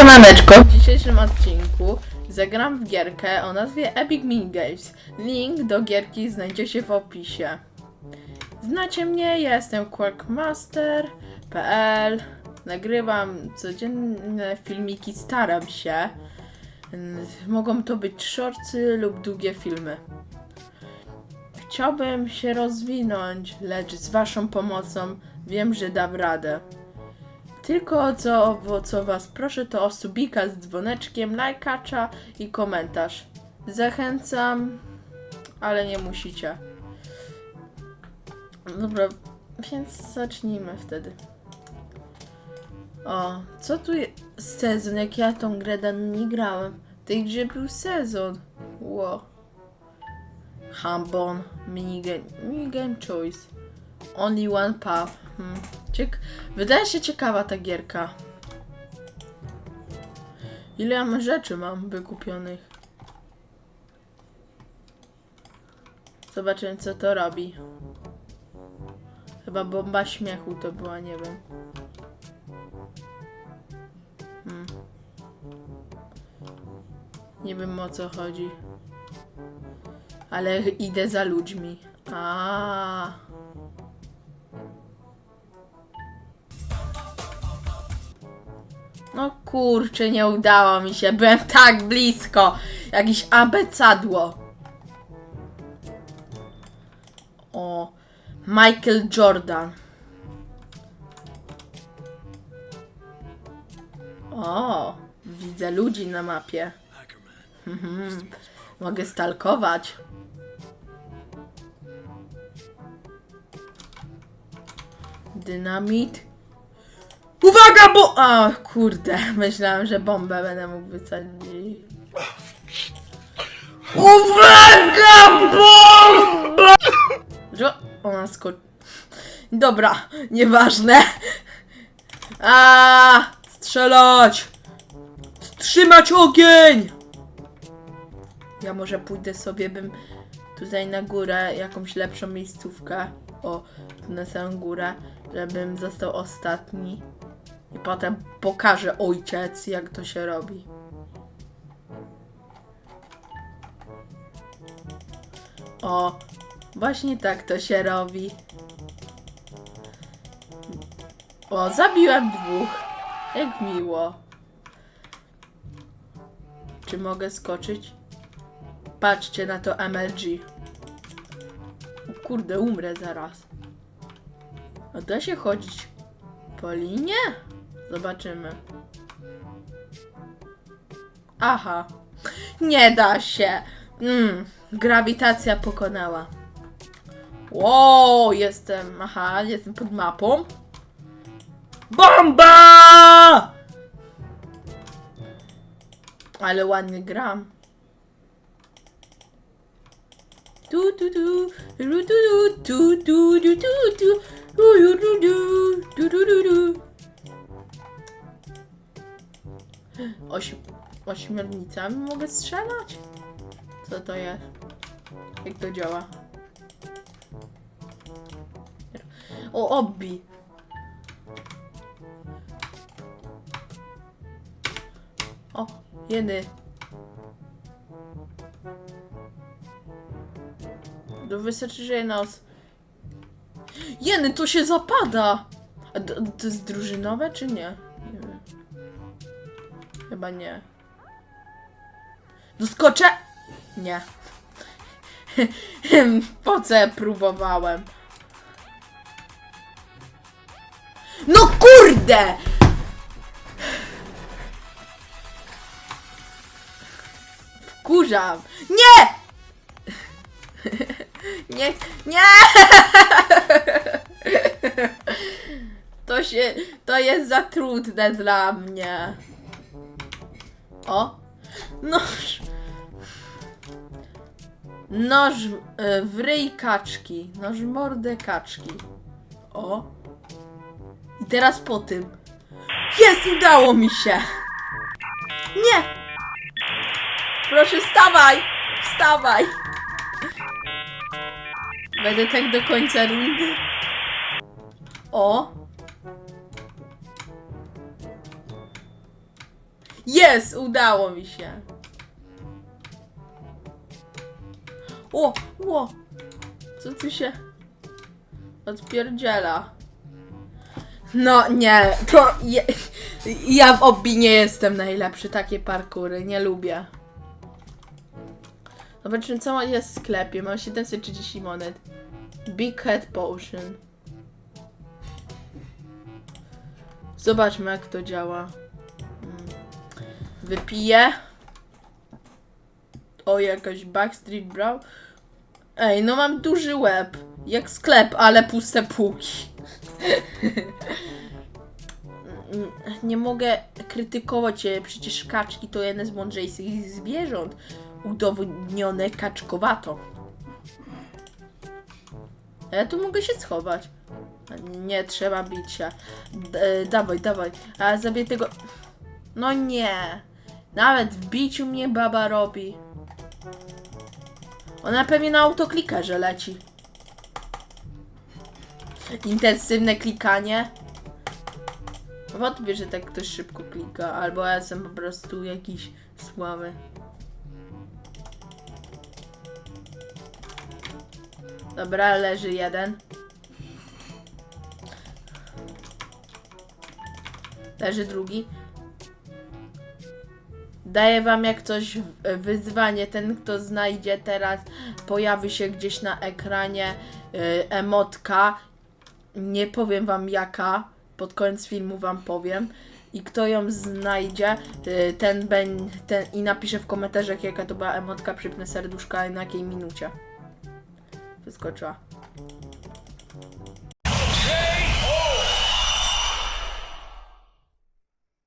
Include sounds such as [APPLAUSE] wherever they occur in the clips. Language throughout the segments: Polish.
Siemaneczko! W dzisiejszym odcinku zagram w gierkę o nazwie Epic Mini Games. Link do gierki znajdziecie w opisie. Znacie mnie, ja jestem Quackmaster.pl Nagrywam codzienne filmiki, staram się. Mogą to być shortsy lub długie filmy. Chciałbym się rozwinąć, lecz z waszą pomocą wiem, że dam radę. Tylko o co, o co was proszę, to o subika z dzwoneczkiem, lajkacza i komentarz. Zachęcam, ale nie musicie. Dobra, więc zacznijmy wtedy. O, co tu jest sezon? Jak ja tą grę nie grałem. W tej grze był sezon. Ło. Hambon, minigame, minigame choice. Only one path. Hmm. Ciek Wydaje się ciekawa ta gierka. Ile ja rzeczy mam wykupionych? Zobaczymy co to robi. Chyba bomba śmiechu to była, nie wiem. Hmm. Nie wiem o co chodzi. Ale idę za ludźmi. A. kurczę, nie udało mi się. Byłem tak blisko. Jakieś abecadło. O, Michael Jordan. O, widzę ludzi na mapie. Mhm. Mogę stalkować. Dynamit. Uwaga, bo... A, kurde. [LAUGHS] Myślałam, że bombę będę mógł wysadzić. Uwaga, bomba! Że ona sko... Dobra, nieważne. A, strzelać! Wstrzymać ogień! Ja może pójdę sobie, bym tutaj na górę jakąś lepszą miejscówkę. O, na samą górę, żebym został ostatni. I potem pokaże ojciec, jak to się robi. O, właśnie tak to się robi. O, zabiłem dwóch. Jak miło. Czy mogę skoczyć? Patrzcie na to MLG. O Kurde, umrę zaraz. A da się chodzić po linie? Zobaczymy. Aha. Nie da się. Mm, grawitacja pokonała. Wow, jestem. Aha, jestem pod mapą. Bomba! Ale ładnie gram. Tu tu tu, tu tu tu, tu tu tu tu, tu tu tu, tu tu tu tu. Oś, ośmiornicami mogę strzelać? Co to jest? Jak to działa? O, obbi. O, jedy. To wystarczy, że jedna os... Jeny, to się zapada! A to, to jest drużynowe, czy nie? Chyba nie. Doskoczę! Nie. [LAUGHS] po co próbowałem? No kurde! Wkurzam. Nie! [LAUGHS] Nie, nie! [LAUGHS] To się, to jest za trudne dla mnie. O! Noż! Noż e, w ryj kaczki. Noż w mordę kaczki. O! I teraz po tym. Jest! Udało mi się! Nie! Proszę, wstawaj! Wstawaj! Będę tak do końca rundy. O! Jest! Udało mi się. O! O! Co tu się odpierdziela? No nie, to je, ja w obi nie jestem najlepszy, takie parkury, nie lubię. Zobaczmy co jest w sklepie, mam 730 monet. Big Head Potion. Zobaczmy jak to działa. Wypiję. O, jakaś Backstreet Brow. Ej, no mam duży łeb. Jak sklep, ale puste półki. [LAUGHS] Nie mogę krytykować je, przecież kaczki to jedne z mądrzejszych zwierząt. Udowodnione kaczkowato. A Ja tu mogę się schować. Nie, trzeba bić się. D- e, dawaj, dawaj. A zabiję tego... No nie. Nawet w biciu mnie baba robi. Ona pewnie na autoklikerze leci. Intensywne klikanie. Wątpię, że tak ktoś szybko klika, albo ja jestem po prostu jakiś słaby. Dobra, leży jeden. Leży drugi. Daję wam jak coś w- wyzwanie. Ten, kto znajdzie teraz, pojawi się gdzieś na ekranie y, emotka. Nie powiem wam jaka. Pod koniec filmu wam powiem. I kto ją znajdzie, y, ten, ben, ten i napisze w komentarzach jaka to była emotka, przypnę serduszka i na jakiej minucie. Wyskoczyła.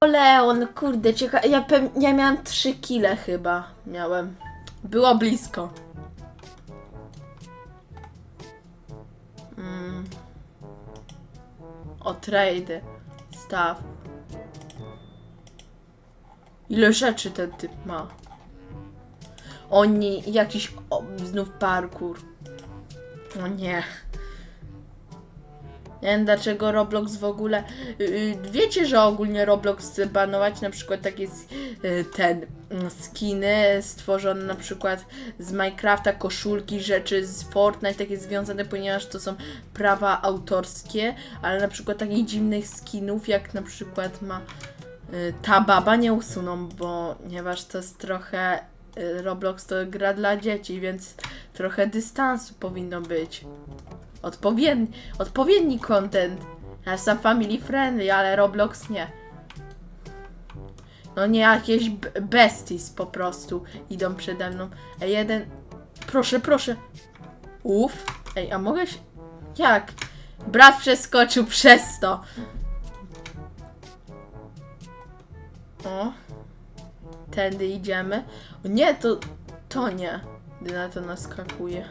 O Leon, kurde, cieka- ja, ja miałam 3 kile chyba, miałem. Było blisko. Mm. O trade, staw. Ile rzeczy ten typ ma? Oni, jakiś o, znów parkour. O nie. Wiem dlaczego Roblox w ogóle. Yy, wiecie, że ogólnie Roblox chce banować na przykład takie yy, ten mm, skiny stworzone na przykład z Minecrafta, koszulki, rzeczy z Fortnite, takie związane, ponieważ to są prawa autorskie, ale na przykład takich dziwnych skinów, jak na przykład ma ta baba nie usuną, bo ponieważ to jest trochę Roblox to gra dla dzieci, więc trochę dystansu powinno być. Odpowiedni, odpowiedni content. Ja jestem family friendly, ale Roblox nie. No nie jakieś besties po prostu idą przede mną. Ej, jeden. Proszę, proszę. Uff. Ej, a mogę się. Jak? Brat przeskoczył przez to. O. Tędy idziemy. O nie, to. To nie. Na to naskakuje.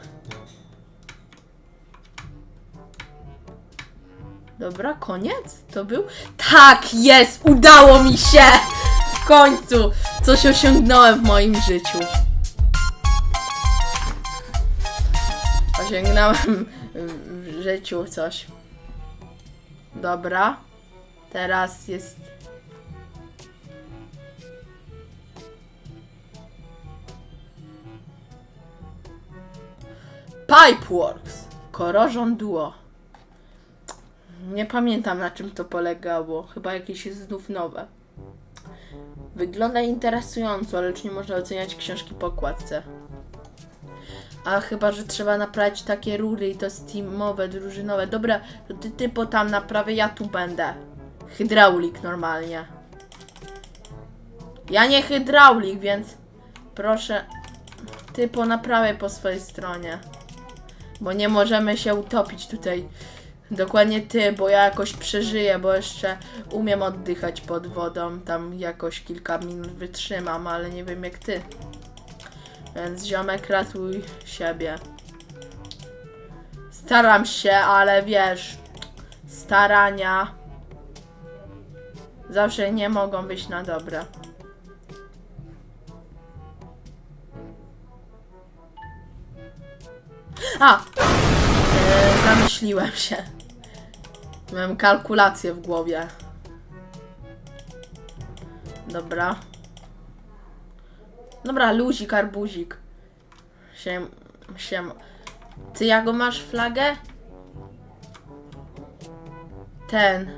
Dobra, koniec? To był? Tak, jest! Udało mi się! W końcu! Coś osiągnąłem w moim życiu. Osiągnąłem w życiu coś. Dobra. Teraz jest. Pipeworks. Corrosion Duo. Nie pamiętam na czym to polegało. Chyba jakieś jest znów nowe. Wygląda interesująco, lecz nie można oceniać książki po okładce. A chyba, że trzeba naprawić takie rury i to jest teamowe, drużynowe. Dobra, to ty typo tam naprawy, ja tu będę. Hydraulik normalnie. Ja nie hydraulik, więc proszę typo naprawię po swojej stronie. Bo nie możemy się utopić tutaj. Dokładnie ty, bo ja jakoś przeżyję, bo jeszcze umiem oddychać pod wodą. Tam jakoś kilka minut wytrzymam, ale nie wiem jak ty. Więc ziomek ratuj siebie. Staram się, ale wiesz, starania zawsze nie mogą być na dobre. A! Yy, zamyśliłem się. Miałem kalkulację w głowie. Dobra. Dobra, luzik, arbuzik. Siem, siem. Ty jaką masz flagę? Ten.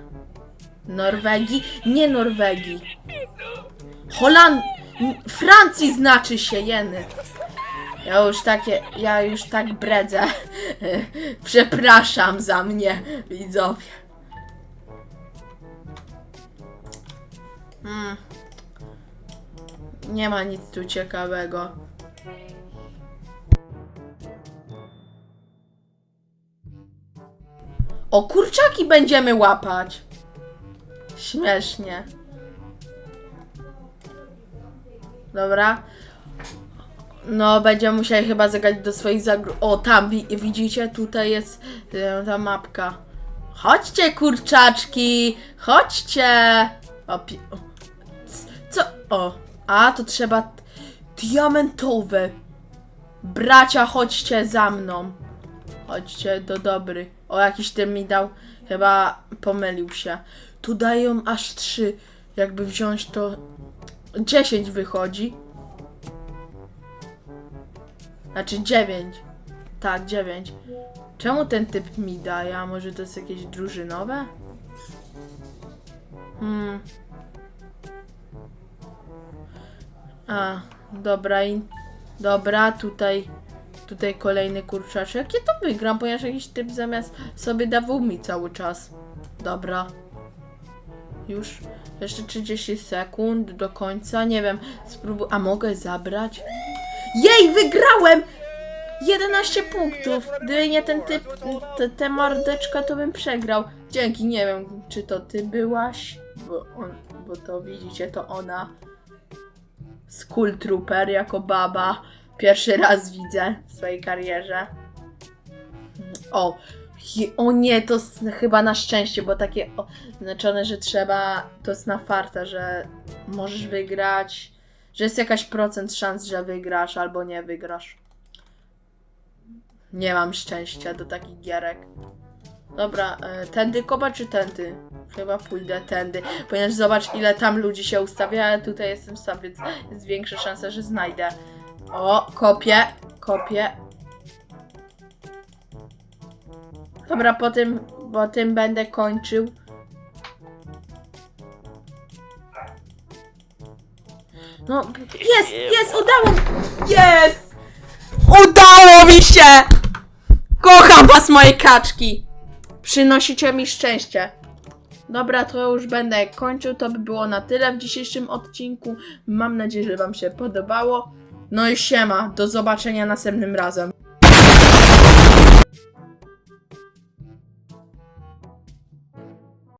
Norwegii? Nie Norwegii. Holand... Francji znaczy się, jeny. Ja już takie, ja już tak bredzę. [LAUGHS] Przepraszam za mnie, widzowie. Hmm. Nie ma nic tu ciekawego. O, kurczaki będziemy łapać. Śmiesznie. Dobra. No, będziemy musieli chyba zagrać do swoich zagru... O, tam, wi widzicie? Tutaj jest e, ta mapka. Chodźcie, kurczaczki! Chodźcie! O? O. A, to trzeba... Diamentowe. Bracia, chodźcie za mną. Chodźcie do dobry. O, jakiś tym mi dał. Chyba pomylił się. Tu dają aż trzy. Jakby wziąć to... 10 wychodzi. Znaczy 9. Tak, 9. Czemu ten typ mi daje? A może to jest jakieś drużynowe? Hmm. A, dobra i... Dobra, tutaj... Tutaj kolejny kurczaczek. Ja to wygram, ponieważ jakiś typ zamiast sobie dawał mi cały czas. Dobra. Już. Jeszcze 30 sekund do końca. Nie wiem. Spróbuj. A mogę zabrać? Jej, wygrałem! 11 punktów. Gdyby nie ten typ, te, te mordeczka, to bym przegrał. Dzięki, nie wiem, czy to ty byłaś, bo, on, bo to widzicie, to ona. Skull Trooper jako baba. Pierwszy raz widzę w swojej karierze. O, o nie, to chyba na szczęście, bo takie oznaczone, że trzeba, to jest na farta, że możesz wygrać, że jest jakaś procent szans, że wygrasz albo nie wygrasz. Nie mam szczęścia do takich gierek. Dobra, e, tędy kopa czy tędy? Chyba pójdę tędy, ponieważ zobacz ile tam ludzi się ustawia, ale tutaj jestem sam, więc jest większa szansa, że znajdę. O, kopię, kopię. Dobra, po tym, po tym będę kończył. No, jest, jest, udało Jest! Udało mi się! Kocham was, moje kaczki! Przynosicie mi szczęście. Dobra, to już będę kończył. To by było na tyle w dzisiejszym odcinku. Mam nadzieję, że wam się podobało. No i siema, do zobaczenia następnym razem.